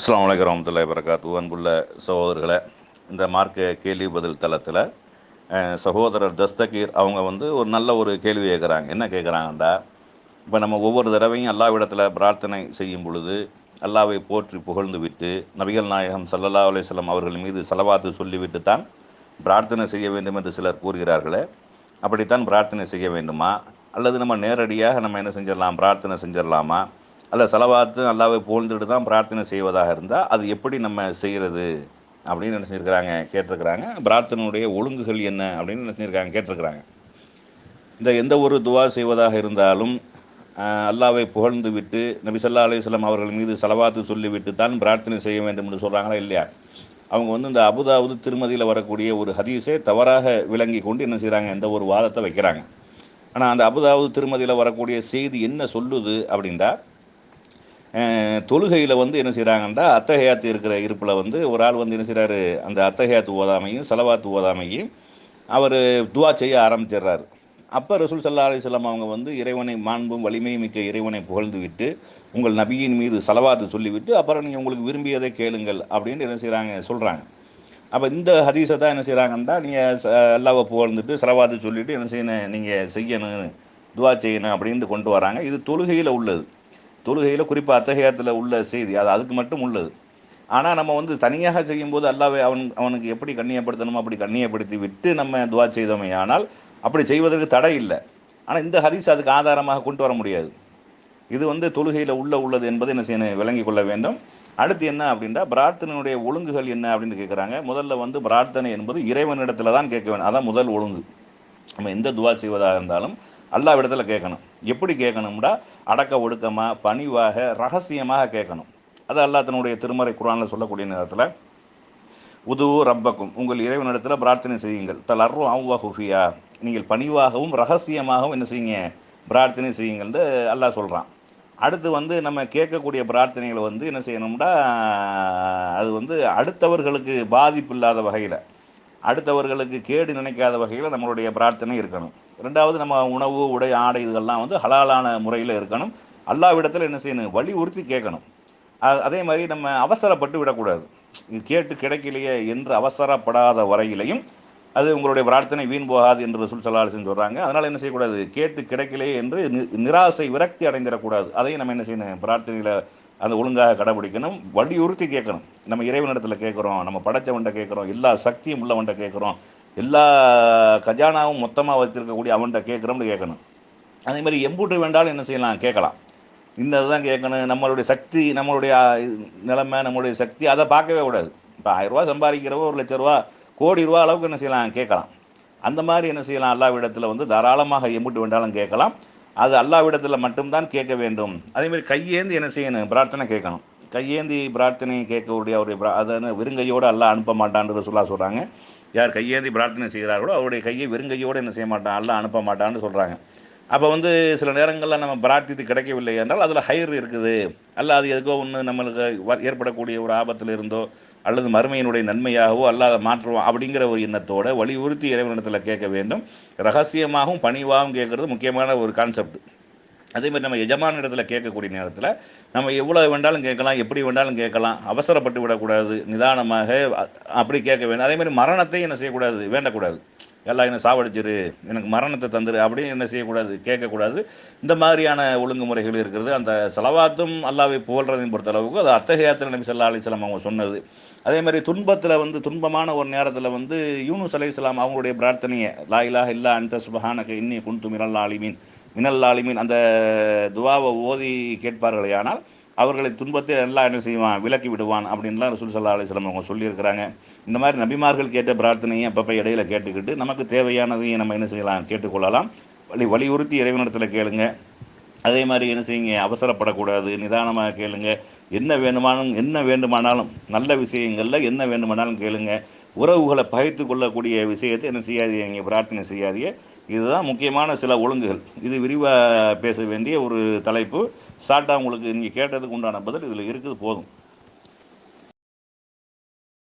அஸ்லாம் வலைக்கம் வரமத்துல்லாய் வரகாத்து அன்புள்ள சகோதரர்களை இந்த மார்க்க கேள்வி பதில் தளத்தில் சகோதரர் தஸ்தகீர் அவங்க வந்து ஒரு நல்ல ஒரு கேள்வி கேட்குறாங்க என்ன கேட்குறாங்கண்டா இப்போ நம்ம ஒவ்வொரு தடவையும் அல்லாவிடத்தில் பிரார்த்தனை செய்யும் பொழுது அல்லாவை போற்றி புகழ்ந்து விட்டு நபிகள் நாயகம் சல்லல்லா அலையம் அவர்கள் மீது செலவாத்து சொல்லிவிட்டு தான் பிரார்த்தனை செய்ய வேண்டும் என்று சிலர் கூறுகிறார்களே அப்படித்தான் பிரார்த்தனை செய்ய வேண்டுமா? அல்லது நம்ம நேரடியாக நம்ம என்ன செஞ்சிடலாம்? பிரார்த்தனை செஞ்சிடலாமா? அல்ல செலவாத்து நல்லாவே புகழ்ந்துட்டு தான் பிரார்த்தனை செய்வதாக இருந்தால் அது எப்படி நம்ம செய்கிறது அப்படின்னு என்ன செஞ்சுருக்கிறாங்க கேட்டிருக்கிறாங்க. பிரார்த்தனையுடைய ஒழுங்குகள் என்ன அப்படின்னு என்ன செஞ்சிருக்காங்க கேட்டிருக்கிறாங்க. இந்த எந்த ஒரு துவா செய்வதாக இருந்தாலும் அல்லாவை புகழ்ந்து விட்டு நபிசல்லா அலிஸ்லாம் அவர்கள் மீது செலவாத்து சொல்லிவிட்டு தான் பிரார்த்தனை செய்ய வேண்டும் என்று சொல்கிறாங்களா இல்லையா? அவங்க வந்து இந்த அபுதாவுது திருமதியில் வரக்கூடிய ஒரு ஹதீஸை தவறாக விளங்கி கொண்டு என்ன செய்கிறாங்க இந்த ஒரு வாதத்தை வைக்கிறாங்க. ஆனால் அந்த அபுதாவது திருமதியில் வரக்கூடிய செய்தி என்ன சொல்லுது அப்படின்னா தொழுகையில் வந்து என்ன செய்கிறாங்கன்னா அத்தகையாத்து இருக்கிற இருப்பில் வந்து ஒரு ஆள் வந்து என்ன செய்கிறாரு அந்த அத்தகையாத்து ஓதாமையும் செலவாத்து ஓதாமையும் அவர் துவா செய்ய ஆரம்பிச்சிடுறாரு அப்போ ரசூல் சல்லா அலிஸ்லாம் அவங்க வந்து இறைவனை மாண்பும் வலிமை மிக்க இறைவனை புகழ்ந்து விட்டு உங்கள் நபியின் மீது செலவாத்து சொல்லிவிட்டு அப்புறம் நீங்கள் உங்களுக்கு விரும்பியதை கேளுங்கள் அப்படின்னு என்ன செய்கிறாங்க சொல்கிறாங்க அப்போ இந்த ஹதீஸை தான் என்ன செய்கிறாங்கன்னா நீங்கள் அல்லாவை புகழ்ந்துட்டு செலவாத்து சொல்லிவிட்டு என்ன செய்யணும் நீங்கள் செய்யணும் துவா செய்யணும் அப்படின்ட்டு கொண்டு வராங்க. இது தொழுகையில் உள்ளது. தொழுகையில் குறிப்பாக அத்தகையத்தில் உள்ள செய்தி அது அதுக்கு மட்டும் உள்ளது. ஆனால் நம்ம வந்து தனியாக செய்யும்போது அல்லாவே அவன் அவனுக்கு எப்படி கண்ணியப்படுத்தணுமோ அப்படி கண்ணியப்படுத்தி விட்டு நம்ம துவா செய்தோமே ஆனால் அப்படி செய்வதற்கு தடை இல்லை. ஆனால் இந்த ஹதீஸ் அதுக்கு ஆதாரமாக கொண்டு வர முடியாது. இது வந்து தொழுகையில் உள்ள உள்ளது என்பதை என்ன செய்யணும் விளங்கிக் கொள்ள வேண்டும். அடுத்து என்ன அப்படின்னா பிரார்த்தனையுடைய ஒழுங்குகள் என்ன அப்படின்னு கேட்குறாங்க முதல்ல வந்து பிரார்த்தனை என்பது இறைவனிடத்தில் தான் கேட்க வேண்டும். அதான் முதல் ஒழுங்கு. நம்ம எந்த துவா செய்வதாக இருந்தாலும் அல்லாவிடத்தில் கேட்கணும். எப்படி கேட்கணும்டா? அடக்க ஒடுக்கமாக பணிவாக ரகசியமாக கேட்கணும். அது அல்லாத்தனுடைய திருமறை குரானில் சொல்லக்கூடிய நேரத்தில் உதுவு ரப்பக்கும். உங்கள் இறைவனிடத்தில் பிரார்த்தனை செய்யுங்கள். தலர்ரு அவ்வா ஹுஃபியா நீங்கள் பணிவாகவும் ரகசியமாகவும் என்ன செய்யுங்க? பிரார்த்தனை செய்யுங்கள்னு அல்லாஹ் சொல்கிறான் அடுத்து வந்து நம்ம கேட்கக்கூடிய பிரார்த்தனைகளை வந்து என்ன செய்யணும்னா அது வந்து அடுத்தவர்களுக்கு பாதிப்பு இல்லாத வகையில் அடுத்தவர்களுக்கு கேடு நினைக்காத வகையில் நம்மளுடைய பிரார்த்தனை இருக்கணும். ரெண்டாவது நம்ம உணவு உடை ஆடை இதெல்லாம் வந்து ஹலாலான முறையில் இருக்கணும். அல்லாவிடத்தில் என்ன செய்யணும்? வலியுறுத்தி கேட்கணும். அதே மாதிரி நம்ம அவசரப்பட்டு விடக்கூடாது. இது கேட்டு கிடைக்கலையே என்று அவசரப்படாத வரையிலையும் அது உங்களுடைய பிரார்த்தனை வீண் போகாது என்று ரசூல் சல்லாஹன் சொல்கிறாங்க அதனால் என்ன செய்யக்கூடாது? கேட்டு கிடைக்கலையே என்று நி- நிராசை விரக்தி அடைந்திடக்கூடாது. அதையும் நம்ம என்ன செய்யணும்? பிரார்த்தனையில் அந்த ஒழுங்காக கடைபிடிக்கணும். வலியுறுத்தி கேட்கணும். நம்ம இறைவனிடத்தில் கேட்குறோம் நம்ம படைச்சவன்ட்ட கேட்குறோம் எல்லா சக்தியும் உள்ளவன்ட்ட கேட்குறோம் எல்லா கஜானாவும் மொத்தமாக வச்சுருக்கக்கூடிய அவன்கிட்ட கேட்குறோம்னு கேட்கணும். அதே மாதிரி எம்பூட்டு வேண்டாலும் என்ன செய்யலாம்? கேட்கலாம். இந்த தான் கேட்கணும். நம்மளுடைய சக்தி நம்மளுடைய நிலைமை நம்மளுடைய சக்தி அதை பார்க்கவே கூடாது. இப்போ ஆயிரரூவா சம்பாதிக்கிறவோ ஒரு லட்ச ரூபா கோடி ரூபா அளவுக்கு என்ன செய்யலாம்? கேட்கலாம். அந்த மாதிரி என்ன செய்யலாம்? எல்லா இடத்துல வந்து தாராளமாக எம்புட்டு வேண்டாலும் கேட்கலாம். அது அல்லாவிடத்தில் மட்டும்தான் கேட்க வேண்டும். அதேமாதிரி கையேந்தி என்ன செய்யணும்? பிரார்த்தனை கேட்கணும். கையேந்தி பிரார்த்தனை கேட்கக்கூடிய அவருடைய பிரா- அதாவது வெறுங்கையோடு அல்லாஹ் அனுப்ப மாட்டான்னு சொல்லா சொல்கிறாங்க யார் கையேந்தி பிரார்த்தனை செய்கிறார்களோ அவருடைய கையை வெறுங்கையோடு என்ன செய்ய மாட்டான்? அல்லாஹ் அனுப்ப மாட்டான்னு சொல்கிறாங்க அப்போ வந்து சில நேரங்களில் நம்ம பிரார்த்தித்து கிடைக்கவில்லை என்றால் அதில் ஹயர் இருக்குது. அல்ல அது எதுக்கோ ஒன்று நம்மளுக்கு வ- ஏற்படக்கூடிய ஒரு ஆபத்தில் இருந்தோ அல்லது மறுமையினுடைய நன்மையாகவோ அல்லாத மாற்றுவோம் அப்படிங்கிற ஒரு எண்ணத்தோட வலியுறுத்தி இறைவனிடத்தில் கேட்க வேண்டும். ரகசியமாகவும் பணிவாகவும் கேட்கறது முக்கியமான ஒரு கான்செப்ட் அதே மாதிரி நம்ம எஜமான இடத்துல கேட்கக்கூடிய நேரத்தில் நம்ம எவ்வளோ வேண்டாலும் கேட்கலாம் எப்படி வேண்டாலும் கேட்கலாம் அவசரப்பட்டு விடக்கூடாது நிதானமாக அப்படி கேட்க வேண்டும். அதே மாதிரி மரணத்தை என்ன செய்யக்கூடாது வேண்டக்கூடாது. எல்லாம் என்ன சாவடிச்சிரு எனக்கு மரணத்தை தந்துரு அப்படின்னு என்ன செய்யக்கூடாது கேட்கக்கூடாது. இந்த மாதிரியான ஒழுங்குமுறைகள் இருக்கிறது. அந்த செலவாத்தும் அல்லாவை புகழ்றதையும் பொறுத்தளவுக்கு அது அத்தகையாத்திர நபி ஸல்லல்லாஹு அலைஹி அவங்க சொன்னது. அதே மாதிரி துன்பத்தில் வந்து துன்பமான ஒரு நேரத்தில் வந்து யூனுஸ் அலைஹிஸ்ஸலாம் அவங்களுடைய பிரார்த்தனையை லா இலாஹ இல்லா அந்த சுபஹானக இன்னி குண்டு மினல் ஆலிமீன் மினல் ஆலிமீன் அந்த துவாவை ஓதி கேட்பார்களே ஆனால் அவர்களை துன்பத்தை எல்லாம் என்ன செய்வான்? விலக்கி விடுவான் அப்படின்லாம் ரசூல் சல்லா அலிஸ்லாம் அவங்க சொல்லியிருக்கிறாங்க. இந்த மாதிரி நபிமார்கள் கேட்ட பிரார்த்தனையை அப்பப்போ இடையில கேட்டுக்கிட்டு நமக்கு தேவையானதையும் நம்ம என்ன செய்யலாம்? கேட்டுக்கொள்ளலாம். வலி வலியுறுத்தி இறைவனிடத்தில் கேளுங்க. அதே மாதிரி என்ன செய்யுங்க? அவசரப்படக்கூடாது. நிதானமாக கேளுங்க. என்ன வேணுமானாலும் என்ன வேண்டுமானாலும் நல்ல விஷயங்களில் என்ன வேண்டுமானாலும் கேளுங்க. உறவுகளை பகைத்து கொள்ளக்கூடிய விஷயத்தை என்ன செய்யாதீங்க பிரார்த்தனை செய்யாதீங்க. இதுதான் முக்கியமான சில ஒழுங்குகள். இது விரிவாக பேச வேண்டிய ஒரு தலைப்பு. ஷார்ட்டாக உங்களுக்கு நீங்கள் கேட்டதுக்கு உண்டான பதில் இதில் இருக்குது போதும்.